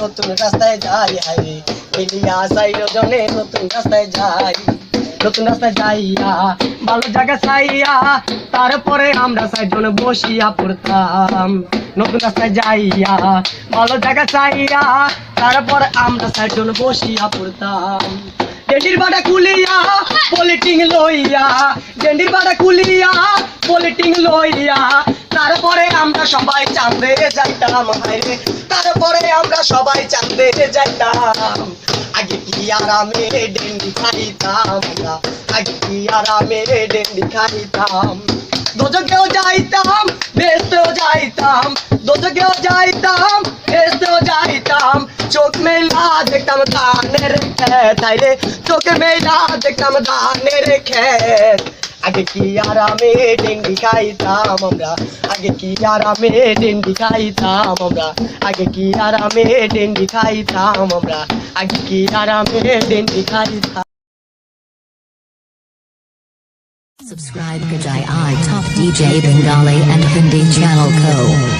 নতুন রাস্তায় যাই নতুন রাস্তায় যাই। নতুন রাস্তায় যাইয়া ভালো জায়গা চাইয়া তারপরে আমরা চারজন বসিয়া পড়তাম। নতুন রাস্তায় যাইয়া, ভালো জায়গা চাইয়া তারপরে আমরা চারজন বসিয়া পড়তাম। ডেন্ডির বাড়া কুলিয়া পলিটিং লইয়া ডেন্ডির বাড়া কুলিয়া পলিটিং লইয়া আমরা সবাই চাঁদে যাইতাম হাইরে তারপরে আমরা সবাই চাঁদে যাইতাম। আগে কি আরামে ডেন্ডি খাইতাম আমরা আগে কি আরামে ডেন্ডি খাইতাম? দোজকেও যাইতাম বেসতেও যাইতাম। দোজকেও যাইতাম বেসতেও যাইতাম। চোখ মেলা দেখতাম ধানের খেত হাইরে চোখ মেলা দেখতাম ধানের খেত আগে কি আরামে ডেঙ্গি খাইতাম আমরা? আগে কি আরামে ডেঙ্গি খাইতাম আমরা? আগে কি আরামে ডেঙ্গি খাইতাম আমরা? আগে কি আরামে ডেঙ্গি খাইতাম? Subscribe Gajai I, Top DJ Bengali and Hindi Channel Co.